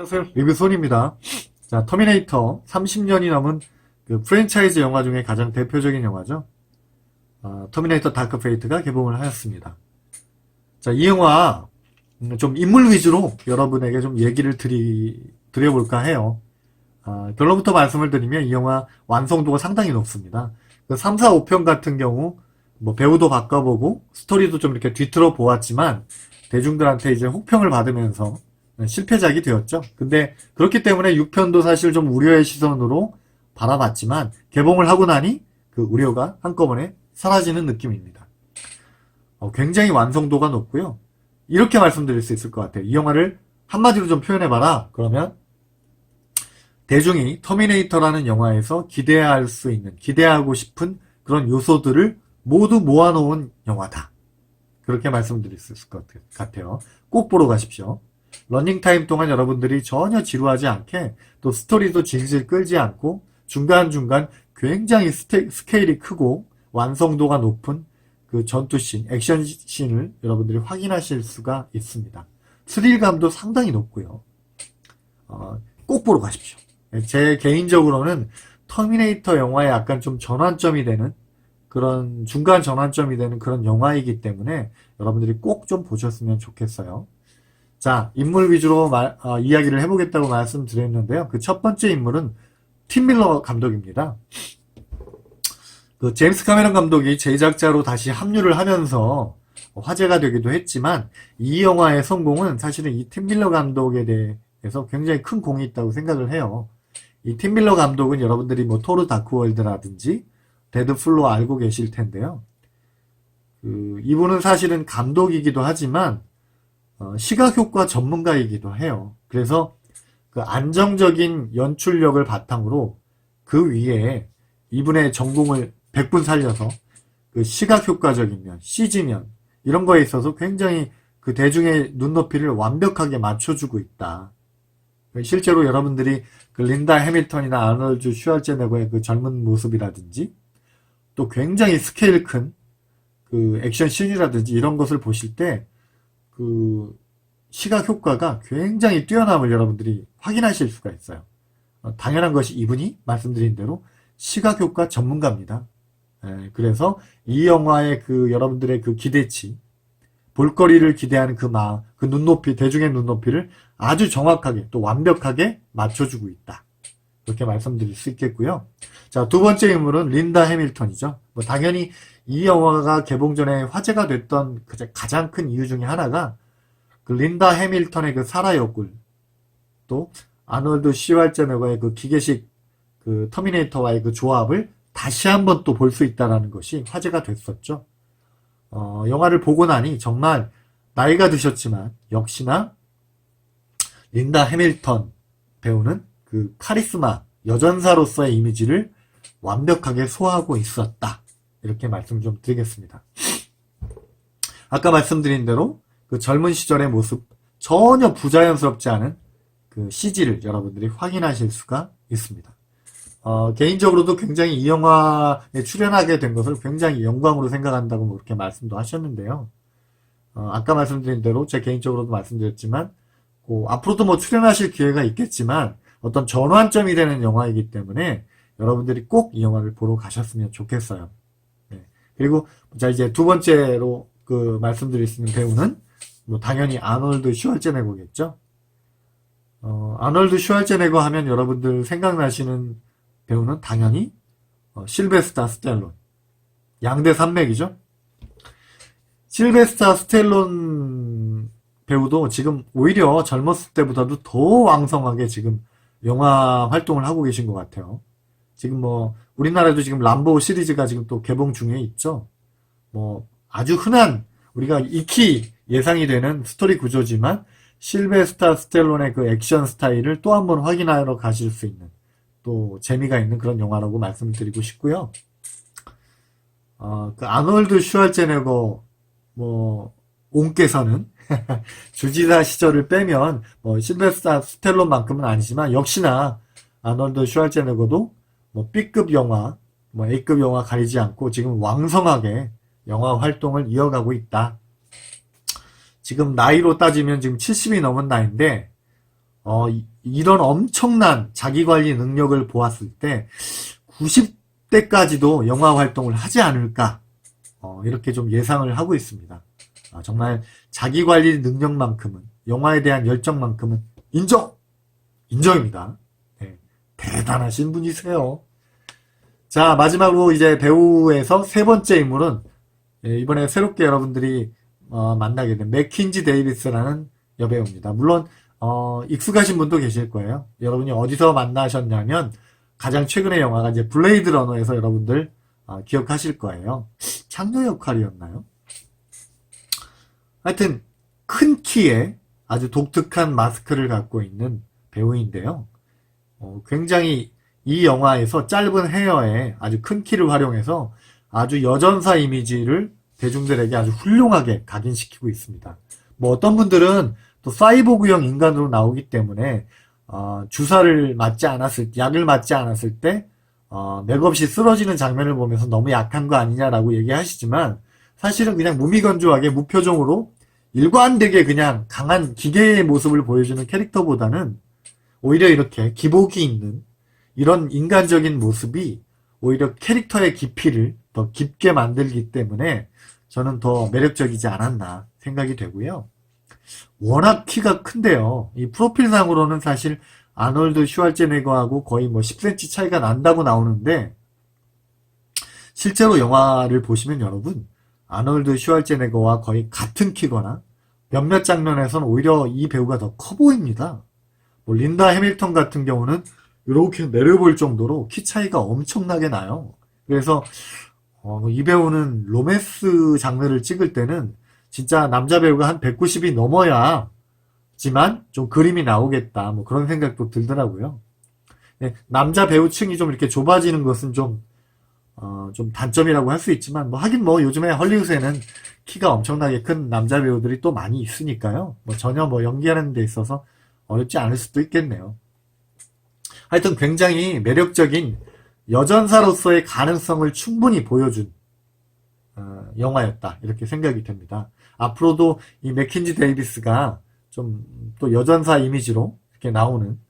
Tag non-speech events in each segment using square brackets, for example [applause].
안녕하세요. 리뷰손입니다. 자, 터미네이터 30년이 넘은 그 프랜차이즈 영화 중에 가장 대표적인 영화죠. 어, 터미네이터 다크 페이트가 개봉을 하였습니다. 자, 이 영화 음, 좀 인물 위주로 여러분에게 좀 얘기를 드리, 드려볼까 해요. 아, 결론부터 말씀을 드리면 이 영화 완성도가 상당히 높습니다. 그 3, 4, 5편 같은 경우 뭐 배우도 바꿔보고 스토리도 좀 이렇게 뒤틀어 보았지만 대중들한테 이제 혹평을 받으면서 실패작이 되었죠. 근데 그렇기 때문에 6편도 사실 좀 우려의 시선으로 바라봤지만 개봉을 하고 나니 그 우려가 한꺼번에 사라지는 느낌입니다. 어, 굉장히 완성도가 높고요. 이렇게 말씀드릴 수 있을 것 같아요. 이 영화를 한마디로 좀 표현해봐라. 그러면 대중이 터미네이터라는 영화에서 기대할 수 있는, 기대하고 싶은 그런 요소들을 모두 모아놓은 영화다. 그렇게 말씀드릴 수 있을 것 같아요. 꼭 보러 가십시오. 러닝타임 동안 여러분들이 전혀 지루하지 않게 또 스토리도 질질 끌지 않고 중간중간 굉장히 스테, 스케일이 크고 완성도가 높은 그 전투씬, 액션씬을 여러분들이 확인하실 수가 있습니다. 스릴감도 상당히 높고요. 어, 꼭 보러 가십시오. 제 개인적으로는 터미네이터 영화에 약간 좀 전환점이 되는 그런 중간 전환점이 되는 그런 영화이기 때문에 여러분들이 꼭 좀 보셨으면 좋겠어요. 자, 인물 위주로 말, 어, 이야기를 해보겠다고 말씀드렸는데요. 그 첫 번째 인물은 팀 밀러 감독입니다. 그 제임스 카메론 감독이 제작자로 다시 합류를 하면서 화제가 되기도 했지만 이 영화의 성공은 사실은 이 팀 밀러 감독에 대해서 굉장히 큰 공이 있다고 생각을 해요. 이 팀 밀러 감독은 여러분들이 뭐 토르 다크월드라든지 데드풀로 알고 계실 텐데요. 그 이분은 사실은 감독이기도 하지만 어, 시각효과 전문가이기도 해요. 그래서 그 안정적인 연출력을 바탕으로 그 위에 이분의 전공을 100분 살려서 그 시각효과적인 면, CG면 이런 거에 있어서 굉장히 그 대중의 눈높이를 완벽하게 맞춰주고 있다. 실제로 여러분들이 그 린다 해밀턴이나 아놀드 슈왈제네거의 그 젊은 모습이라든지 또 굉장히 스케일 큰 그 액션 씬이라든지 이런 것을 보실 때 그 시각 효과가 굉장히 뛰어남을 여러분들이 확인하실 수가 있어요. 어, 당연한 것이 이분이 말씀드린 대로 시각 효과 전문가입니다. 예, 그래서 이 영화의 그 여러분들의 그 기대치, 볼거리를 기대하는 그 마, 그 눈높이, 대중의 눈높이를 아주 정확하게 또 완벽하게 맞춰주고 있다. 이렇게 말씀드릴 수 있겠고요. 자, 두 번째 인물은 린다 해밀턴이죠. 뭐 당연히 이 영화가 개봉 전에 화제가 됐던 가장 큰 이유 중에 하나가 그 린다 해밀턴의 그 사라 역굴, 또 아놀드 시왈제네거의 그 기계식 그 터미네이터와의 그 조합을 다시 한번 또 볼 수 있다라는 것이 화제가 됐었죠. 어, 영화를 보고 나니 정말 나이가 드셨지만 역시나 린다 해밀턴 배우는 그 카리스마 여전사로서의 이미지를 완벽하게 소화하고 있었다. 이렇게 말씀 좀 드리겠습니다. 아까 말씀드린 대로 그 젊은 시절의 모습 전혀 부자연스럽지 않은 그 CG를 여러분들이 확인하실 수가 있습니다. 어, 개인적으로도 굉장히 이 영화에 출연하게 된 것을 굉장히 영광으로 생각한다고 뭐 그렇게 말씀도 하셨는데요. 어, 아까 말씀드린 대로 제 개인적으로도 말씀드렸지만 그 앞으로도 뭐 출연하실 기회가 있겠지만 어떤 전환점이 되는 영화이기 때문에 여러분들이 꼭 이 영화를 보러 가셨으면 좋겠어요. 네. 그리고 자 이제 두 번째로 그 말씀드릴 수 있는 배우는 뭐 당연히 아놀드 슈왈제네거겠죠. 어, 아놀드 슈왈제네거 하면 여러분들 생각나시는 배우는 당연히 어, 실베스타 스텔론 양대 산맥이죠. 실베스타 스텔론 배우도 지금 오히려 젊었을 때보다도 더 왕성하게 지금 영화 활동을 하고 계신 것 같아요. 지금 뭐 우리나라도 지금 람보 시리즈가 지금 또 개봉 중에 있죠. 뭐 아주 흔한 우리가 익히 예상이 되는 스토리 구조지만 실베스타 스텔론의 그 액션 스타일을 또 한번 확인하러 가실 수 있는 또 재미가 있는 그런 영화라고 말씀드리고 싶고요. 어, 그 아놀드 슈왈제네거 뭐 옹께서는 [laughs] 주지사 시절을 빼면 뭐 실베스타 스텔론만큼은 아니지만 역시나 아놀드 슈왈제네거도 뭐 B급 영화, 뭐 A급 영화 가리지 않고 지금 왕성하게 영화 활동을 이어가고 있다. 지금 나이로 따지면 지금 70이 넘은 나이인데 어, 이- 이런 엄청난 자기 관리 능력을 보았을 때 90대까지도 영화 활동을 하지 않을까 어, 이렇게 좀 예상을 하고 있습니다. 아, 정말 자기 관리 능력만큼은 영화에 대한 열정만큼은 인정 인정입니다. 네, 대단하신 분이세요. 자 마지막으로 이제 배우에서 세 번째 인물은 예, 이번에 새롭게 여러분들이 어, 만나게 된 맥킨지 데이비스라는 여배우입니다. 물론 어, 익숙하신 분도 계실 거예요. 여러분이 어디서 만나셨냐면 가장 최근의 영화가 이제 블레이드 러너에서 여러분들 어, 기억하실 거예요. 창녀 역할이었나요? 하여튼 큰 키에 아주 독특한 마스크를 갖고 있는 배우인데요. 어, 굉장히 이 영화에서 짧은 헤어에 아주 큰 키를 활용해서 아주 여전사 이미지를 대중들에게 아주 훌륭하게 각인시키고 있습니다. 뭐 어떤 분들은 또 사이보그형 인간으로 나오기 때문에 어, 주사를 맞지 않았을 때, 약을 맞지 않았을 때 어, 맥없이 쓰러지는 장면을 보면서 너무 약한 거 아니냐라고 얘기하시지만 사실은 그냥 무미건조하게 무표정으로 일관되게 그냥 강한 기계의 모습을 보여주는 캐릭터보다는 오히려 이렇게 기복이 있는 이런 인간적인 모습이 오히려 캐릭터의 깊이를 더 깊게 만들기 때문에 저는 더 매력적이지 않았나 생각이 되고요. 워낙 키가 큰데요. 이 프로필상으로는 사실 아놀드 슈왈제네거하고 거의 뭐 10cm 차이가 난다고 나오는데 실제로 영화를 보시면 여러분 아놀드 슈왈제네거와 거의 같은 키거나 몇몇 장면에서는 오히려 이 배우가 더 커 보입니다. 뭐 린다 해밀턴 같은 경우는 이렇게 내려볼 정도로 키 차이가 엄청나게 나요. 그래서 어, 이 배우는 로맨스 장르를 찍을 때는 진짜 남자 배우가 한 190이 넘어야 지만 좀 그림이 나오겠다 뭐 그런 생각도 들더라고요. 네, 남자 배우층이 좀 이렇게 좁아지는 것은 좀, 어, 좀 단점이라고 할 수 있지만, 뭐, 하긴 뭐, 요즘에 헐리우드에는 키가 엄청나게 큰 남자 배우들이 또 많이 있으니까요. 뭐, 전혀 뭐, 연기하는 데 있어서 어렵지 않을 수도 있겠네요. 하여튼 굉장히 매력적인 여전사로서의 가능성을 충분히 보여준, 어, 영화였다. 이렇게 생각이 됩니다. 앞으로도 이 맥킨지 데이비스가 좀 또 여전사 이미지로 이렇게 나오는,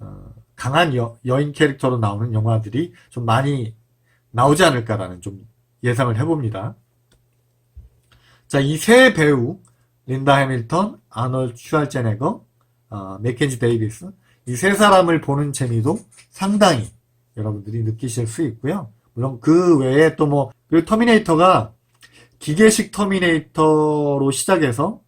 어, 강한 여, 여인 캐릭터로 나오는 영화들이 좀 많이 나오지 않을까라는 좀 예상을 해봅니다. 자, 이 세 배우, 린다 해밀턴, 아놀드 슈왈제네거, 어, 맥켄지 데이비스, 이 세 사람을 보는 재미도 상당히 여러분들이 느끼실 수 있고요. 물론 그 외에 또 뭐, 그 터미네이터가 기계식 터미네이터로 시작해서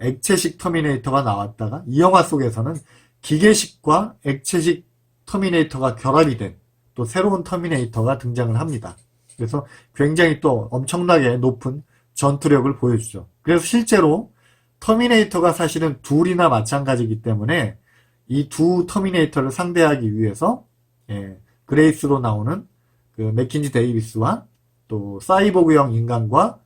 액체식 터미네이터가 나왔다가 이 영화 속에서는 기계식과 액체식 터미네이터가 결합이 된 또 새로운 터미네이터가 등장을 합니다. 그래서 굉장히 또 엄청나게 높은 전투력을 보여주죠. 그래서 실제로 터미네이터가 사실은 둘이나 마찬가지이기 때문에 이 두 터미네이터를 상대하기 위해서 예, 그레이스로 나오는 그 맥킨지 데이비스와 또 사이보그형 인간과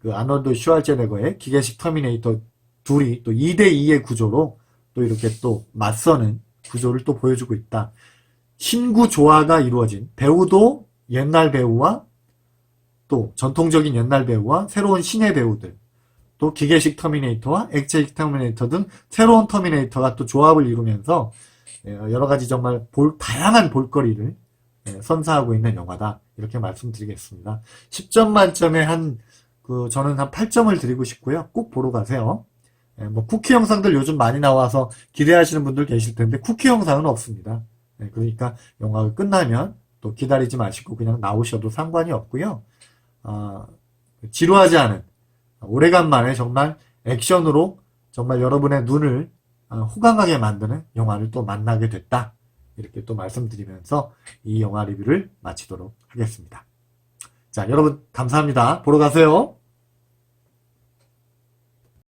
그 아놀드 슈왈제네거의 기계식 터미네이터 둘이 또 2대2의 구조로 또 이렇게 또 맞서는 구조를 또 보여주고 있다. 신구 조화가 이루어진 배우도 옛날 배우와 또 전통적인 옛날 배우와 새로운 신의 배우들 또 기계식 터미네이터와 액체식 터미네이터 등 새로운 터미네이터가 또 조합을 이루면서 예, 여러 가지 정말 볼, 다양한 볼거리를 예, 선사하고 있는 영화다. 이렇게 말씀드리겠습니다. 10점 만점에 한, 그, 저는 한 8점을 드리고 싶고요. 꼭 보러 가세요. 예, 뭐, 쿠키 영상들 요즘 많이 나와서 기대하시는 분들 계실 텐데, 쿠키 영상은 없습니다. 예, 그러니까 영화가 끝나면 또 기다리지 마시고 그냥 나오셔도 상관이 없고요. 어, 지루하지 않은, 오래간만에 정말 액션으로 정말 여러분의 눈을 어, 호강하게 만드는 영화를 또 만나게 됐다. 이렇게 또 말씀드리면서 이 영화 리뷰를 마치도록 하겠습니다. 자, 여러분, 감사합니다. 보러 가세요.